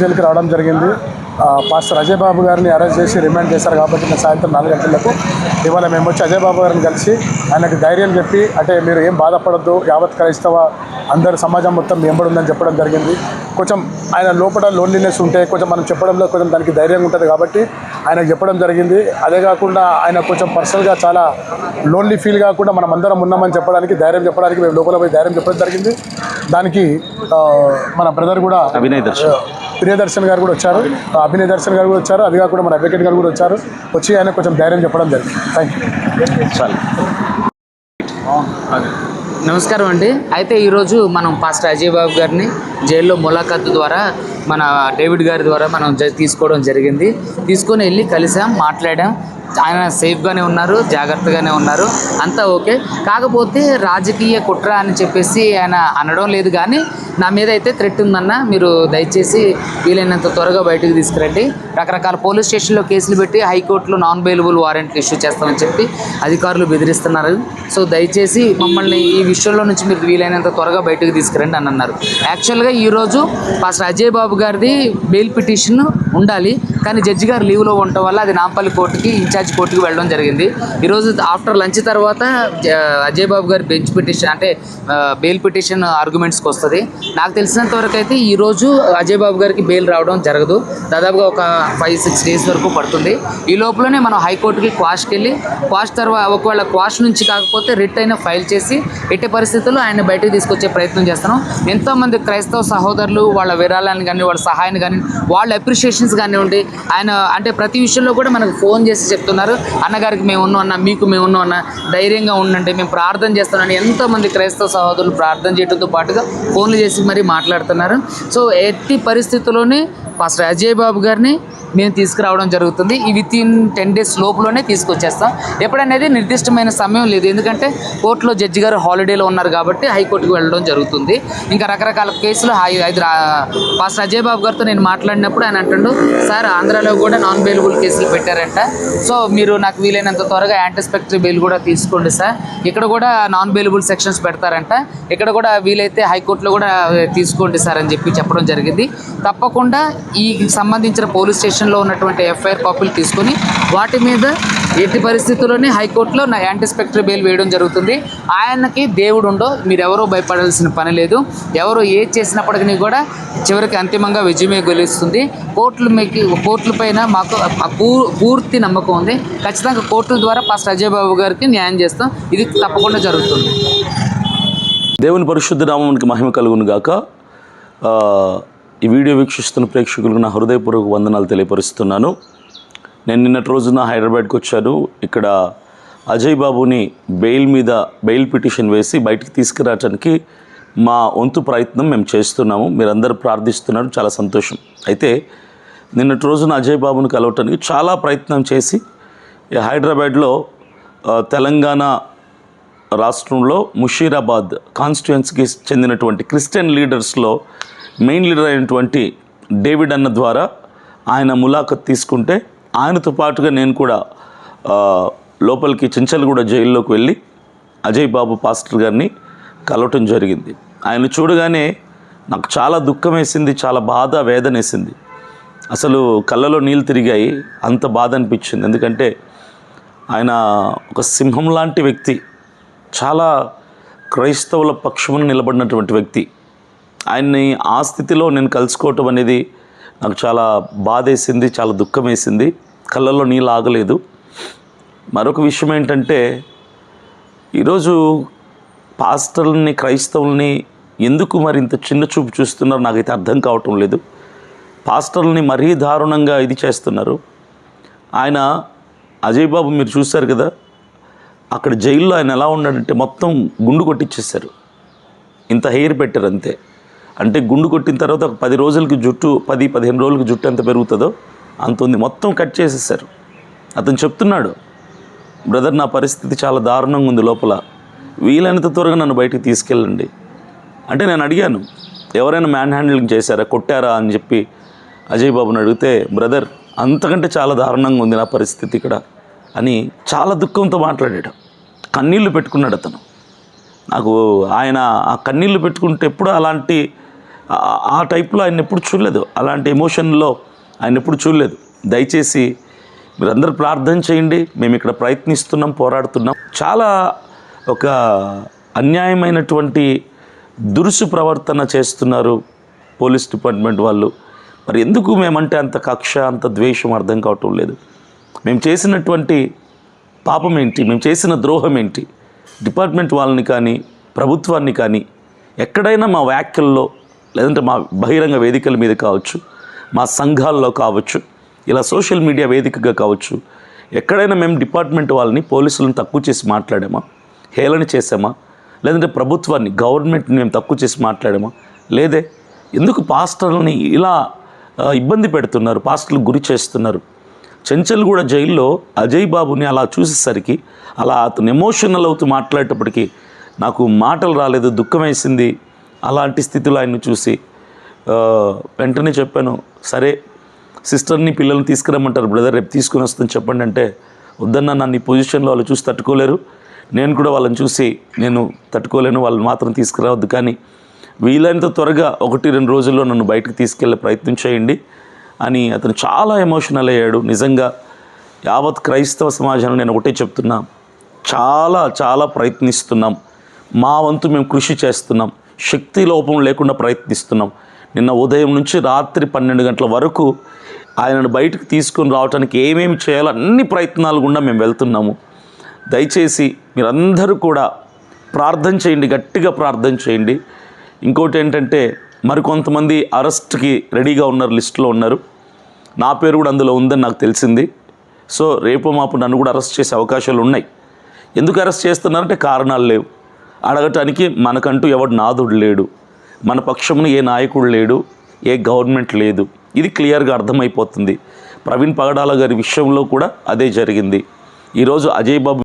జైలుకి రావడం జరిగింది. పాస్టర్ అజయ్ బాబు గారిని అరెస్ట్ చేసి రిమాండ్ చేశారు కాబట్టి నేను సాయంత్రం నాలుగు గంటలకు ఇవాళ మేము వచ్చి అజయ్ బాబు గారిని కలిసి ఆయనకు ధైర్యం చెప్పి అంటే మీరు ఏం బాధపడద్దు యావత్ క్రైస్తవ అందరు సమాజం మొత్తం మీ ఉందని చెప్పడం జరిగింది. కొంచెం ఆయన లోపల లోన్లీనెస్ ఉంటే కొంచెం మనం చెప్పడంలో కొంచెం దానికి ధైర్యం ఉంటుంది కాబట్టి ఆయనకు చెప్పడం జరిగింది. అదే కాకుండా ఆయన కొంచెం పర్సనల్గా చాలా లోన్లీ ఫీల్ కాకుండా మనం అందరం ఉన్నామని చెప్పడానికి ధైర్యం చెప్పడానికి మేము లోపల పోయి ధైర్యం చెప్పడం జరిగింది. దానికి మన బ్రదర్ కూడా అభినయ్ దర్శన్. ప్రియదర్శన్ గారు కూడా వచ్చారు. అభినయ్ దర్శన్ గారు కూడా వచ్చారు. అది కాకుండా మన అడ్వకేట్ గారు కూడా వచ్చారు. వచ్చి ఆయన కొంచెం ధైర్యం చెప్పడం జరిగింది. థ్యాంక్ యూ చాలు. నమస్కారం అండి. అయితే ఈరోజు మనం పాస్టర్ అజయ్ బాబు గారిని జైల్లో ములాఖాతు ద్వారా మన డేవిడ్ గారి ద్వారా మనం జ- తీసుకోవడం జరిగింది. తీసుకొని వెళ్ళి కలిసాం మాట్లాడాం. ఆయన సేఫ్గానే ఉన్నారు జాగ్రత్తగానే ఉన్నారు. అంతా ఓకే. కాకపోతే రాజకీయ కుట్ర అని చెప్పేసి ఆయన అనడం లేదు కానీ నా మీద అయితే థ్రెట్ ఉందన్న. మీరు దయచేసి వీలైనంత త్వరగా బయటకు తీసుకురండి. రకరకాల పోలీస్ స్టేషన్లో కేసులు పెట్టి హైకోర్టులో నాన్ బెయిలబుల్ వారెంట్లు ఇష్యూ చేస్తామని చెప్పి అధికారులు బెదిరిస్తున్నారు. సో దయచేసి మమ్మల్ని ఈ విషయంలో నుంచి మీరు వీలైనంత త్వరగా బయటకు తీసుకురండి అని అన్నారు. యాక్చువల్గా ఈరోజు పాస్టర్ అజయ్ బాబు గారిది బెయిల్ పిటిషన్ ఉండాలి. కానీ జడ్జి గారు లీవ్లో ఉండటం వల్ల అది నాంపల్లి కోర్టుకి ఇన్ఛార్జ్ కోర్టుకి వెళ్ళడం జరిగింది. ఈరోజు ఆఫ్టర్ లంచ్ తర్వాత అజయ్ బాబు గారి బెంచ్ పిటిషన్ అంటే బెయిల్ పిటిషన్ ఆర్గ్యుమెంట్స్కి వస్తుంది నాకు తెలిసినంత వరకు అయితే ఈరోజు అజయ్ బాబు గారికి బెయిల్ రావడం జరగదు. దాదాపుగా ఒక ఫైవ్ సిక్స్ డేస్ వరకు పడుతుంది. ఈ లోపలనే మనం హైకోర్టుకి క్వాష్కి వెళ్ళి క్వాష్ తర్వాత ఒకవేళ క్వాష్ నుంచి కాకపోతే రిట్ అయినా ఫైల్ చేసి ఎట్టి పరిస్థితుల్లో ఆయన బయటకు తీసుకొచ్చే ప్రయత్నం చేస్తున్నాం. ఎంతోమంది క్రైస్తవ సహోదరులు వాళ్ళ విరాళాన్ని కానీ వాళ్ళ సహాయాన్ని కానీ వాళ్ళ అప్రిషియేషన్స్ కానివ్వండి ఆయన అంటే ప్రతి విషయంలో కూడా మనకు ఫోన్ చేసి చెప్తున్నారు. అన్నగారికి మేము ఉన్నాం అన్న మీకు మేము ఉన్నాం అన్న ధైర్యంగా ఉండండి మేము ప్రార్థన చేస్తున్నామని ఎంతోమంది క్రైస్తవ సహోదరులు ప్రార్థన చేయడంతో పాటుగా ఫోన్లు చేసి మరీ మాట్లాడుతున్నారు. సో ఎట్టి పరిస్థితుల్లోనే పాస్టర్ అజయ్ బాబు గారిని మేము తీసుకురావడం జరుగుతుంది. ఈ విత్ ఇన్ టెన్ డేస్ లోపులోనే తీసుకొచ్చేస్తాం. ఎప్పుడనేది నిర్దిష్టమైన సమయం లేదు. ఎందుకంటే కోర్టులో జడ్జి గారు హాలిడేలో ఉన్నారు కాబట్టి హైకోర్టుకు వెళ్ళడం జరుగుతుంది. ఇంకా రకరకాల కేసులు హై పాస్టర్ అజయ్ బాబు గారితో నేను మాట్లాడినప్పుడు ఆయన అంటుండు సార్ ఆంధ్రాలో కూడా నాన్ బెయిలబుల్ కేసులు పెట్టారంట. సో మీరు నాకు వీలైనంత త్వరగా యాంటిస్పెక్టరీ బెయిల్ కూడా తీసుకోండి సార్. ఇక్కడ కూడా నాన్ బెయిలబుల్ సెక్షన్స్ పెడతారంట. ఇక్కడ కూడా వీలైతే హైకోర్టులో కూడా తీసుకోండి సార్ అని చెప్పి చెప్పడం జరిగింది. తప్పకుండా ఈ సంబంధించిన పోలీస్ స్టేషన్ స్టేషన్లో ఉన్నటువంటి ఎఫ్ఐఆర్ కాపీలు తీసుకొని వాటి మీద ఎట్టి పరిస్థితుల్లోనే హైకోర్టులో నా యాంటిస్పెక్టరీ బెయిల్ వేయడం జరుగుతుంది. ఆయనకి దేవుడు ఉండో మీరెవరో భయపడాల్సిన పని లేదు. ఎవరు ఏ చేసినప్పటికీ కూడా చివరికి అంతిమంగా విజయమే గెలుస్తుంది. కోర్టులు మీకు కోర్టుల పైన మాకు పూర్తి నమ్మకం ఉంది. ఖచ్చితంగా కోర్టుల ద్వారా ఫస్ట్ అజయ్ బాబు గారికి న్యాయం చేస్తాం. ఇది తప్పకుండా జరుగుతుంది. దేవుని పరిశుద్ధ నామానికి మహిమ కలుగును గాక ఈ వీడియో వీక్షిస్తున్న ప్రేక్షకులకు నా హృదయపూర్వక వందనాలు తెలియపరుస్తున్నాను. నేను నిన్నటి రోజున హైదరాబాద్కి వచ్చాను. ఇక్కడ అజయ్ బాబుని బెయిల్ మీద బెయిల్ పిటిషన్ వేసి బయటికి తీసుకురావడానికి మా వంతు ప్రయత్నం మేము చేస్తున్నాము. మీరందరూ ప్రార్థిస్తున్నారు. చాలా సంతోషం. అయితే నిన్నటి రోజున అజయ్ బాబుని కలవటానికి చాలా ప్రయత్నం చేసి ఈ హైదరాబాద్లో తెలంగాణ రాష్ట్రంలో ముషీరాబాద్ కాన్స్టిట్యుయెన్స్కి చెందినటువంటి క్రిస్టియన్ లీడర్స్లో మెయిన్ లీడర్ అయినటువంటి డేవిడ్ అన్న ద్వారా ఆయన ములాఖత్ తీసుకుంటే ఆయనతో పాటుగా నేను కూడా లోపలికి చెంచల్గూడ జైల్లోకి వెళ్ళి అజయ్ బాబు పాస్టర్ గారిని కలవటం జరిగింది. ఆయన చూడగానే నాకు చాలా దుఃఖం వేసింది చాలా బాధ వేదన వేసింది అసలు కళ్ళలో నీళ్ళు తిరిగాయి అంత బాధ అనిపించింది. ఎందుకంటే ఆయన ఒక సింహం లాంటి వ్యక్తి చాలా క్రైస్తవుల పక్షమును నిలబడినటువంటి వ్యక్తి. ఆయన్ని ఆ స్థితిలో నేను కలుసుకోవటం అనేది నాకు చాలా బాధేసింది చాలా దుఃఖం వేసింది కళ్ళల్లో నీళ్ళు ఆగలేదు. మరొక విషయం ఏంటంటే ఈరోజు పాస్టర్లని క్రైస్తవుల్ని ఎందుకు మరి ఇంత చిన్న చూపు చూస్తున్నారో నాకైతే అర్థం కావటం లేదు. పాస్టర్లని మరీ దారుణంగా ఇది చేస్తున్నారు. ఆయన అజయ్ బాబు మీరు చూశారు కదా అక్కడ జైల్లో ఆయన ఎలా ఉన్నాడంటే మొత్తం గుండు కొట్టించేశారు ఇంత హెయిర్ పెట్టారు అంతే అంటే గుండు కొట్టిన తర్వాత ఒక పది రోజులకి జుట్టు పది పదిహేను రోజులకి జుట్టు ఎంత పెరుగుతుందో అంత ఉంది. మొత్తం కట్ చేసేసారు. అతను చెప్తున్నాడు బ్రదర్ నా పరిస్థితి చాలా దారుణంగా ఉంది లోపల. వీలైనంత త్వరగా నన్ను బయటికి తీసుకెళ్ళండి. అంటే నేను అడిగాను ఎవరైనా మ్యాన్ హ్యాండిలింగ్ చేశారా కొట్టారా? అని చెప్పి అజయ్ బాబుని అడిగితే బ్రదర్ అంతకంటే చాలా దారుణంగా ఉంది నా పరిస్థితి ఇక్కడ అని చాలా దుఃఖంతో మాట్లాడాడు. కన్నీళ్ళు పెట్టుకున్నాడు అతను. నాకు ఆయన ఆ కన్నీళ్ళు పెట్టుకుంటే ఎప్పుడు అలాంటి ఆ- టైప్లో ఆయన ఎప్పుడు చూడలేదు. అలాంటి ఎమోషన్లో ఆయన ఎప్పుడు చూడలేదు. దయచేసి మీరందరూ ప్రార్థన చేయండి. మేము ఇక్కడ ప్రయత్నిస్తున్నాం పోరాడుతున్నాం. చాలా ఒక అన్యాయమైనటువంటి దురుసు ప్రవర్తన చేస్తున్నారు పోలీస్ డిపార్ట్మెంట్ వాళ్ళు. మరి ఎందుకు మేమంటే అంత కక్ష అంత ద్వేషం అర్థం కావటం లేదు. మేము చేసినటువంటి పాపం ఏంటి? మేము చేసిన ద్రోహం ఏంటి? డిపార్ట్మెంట్ వాళ్ళని కానీ ప్రభుత్వాన్ని కానీ ఎక్కడైనా మా వ్యాఖ్యల్లో లేదంటే మా బహిరంగ వేదికల మీద కావచ్చు మా సంఘాల్లో కావచ్చు ఇలా సోషల్ మీడియా వేదికగా కావచ్చు ఎక్కడైనా మేము డిపార్ట్మెంట్ వాళ్ళని పోలీసులను తక్కువ చేసి మాట్లాడామా? హేళన చేసామా లేదంటే ప్రభుత్వాన్ని గవర్నమెంట్ని మేము తక్కువ చేసి మాట్లాడామా? లేదే. ఎందుకు పాస్టర్లని ఇలా ఇబ్బంది పెడుతున్నారు పాస్టర్లు గురి చేస్తున్నారు? చెంచల్గూడ జైల్లో అజయ్ బాబుని అలా చూసేసరికి అలా అతను ఎమోషనల్ అవుతూ మాట్లాడేటప్పటికి నాకు మాటలు రాలేదు దుఃఖం వేసింది. అలాంటి స్థితిలో ఆయన్ని చూసి వెంటనే చెప్పాను సరే సిస్టర్ని పిల్లల్ని తీసుకురమ్మంటారు బ్రదర్ రేపు తీసుకుని వస్తుంది చెప్పండి అంటే వద్దన్న నన్ను ఈ పొజిషన్లో వాళ్ళు చూసి తట్టుకోలేరు. నేను కూడా వాళ్ళని చూసి నేను తట్టుకోలేను వాళ్ళని మాత్రం తీసుకురావద్దు. కానీ వీలైనంత త్వరగా ఒకటి రెండు రోజుల్లో నన్ను బయటకు తీసుకెళ్ళే ప్రయత్నం చేయండి అని అతను చాలా ఎమోషనల్ అయ్యాడు. నిజంగా యావత్ క్రైస్తవ సమాజాన్ని నేను ఒకటే చెప్తున్నా చాలా చాలా ప్రయత్నిస్తున్నాం. మా వంతు మేము కృషి చేస్తున్నాం. శక్తి లోపం లేకుండా ప్రయత్నిస్తున్నాం. నిన్న ఉదయం నుంచి రాత్రి పన్నెండు గంటల వరకు ఆయనను బయటకు తీసుకొని రావడానికి ఏమేమి చేయాలో అన్ని ప్రయత్నాలు గుండా మేము వెళ్తున్నాము. దయచేసి మీరందరూ కూడా ప్రార్థన చేయండి గట్టిగా ప్రార్థన చేయండి. ఇంకోటి ఏంటంటే మరికొంతమంది అరెస్ట్కి రెడీగా ఉన్నారు లిస్టులో ఉన్నారు. నా పేరు కూడా అందులో ఉందని నాకు తెలిసింది. సో రేపు మాపు నన్ను కూడా అరెస్ట్ చేసే అవకాశాలు ఉన్నాయి. ఎందుకు అరెస్ట్ చేస్తున్నారంటే కారణాలు లేవు. అడగటానికి మనకంటూ ఎవడు నాదుడు లేడు. మన పక్షమున ఏ నాయకుడు లేడు ఏ గవర్నమెంట్ లేదు. ఇది క్లియర్గా అర్థమైపోతుంది. ప్రవీణ్ పగడాల గారి విషయంలో కూడా అదే జరిగింది. ఈరోజు అజయ్ బాబు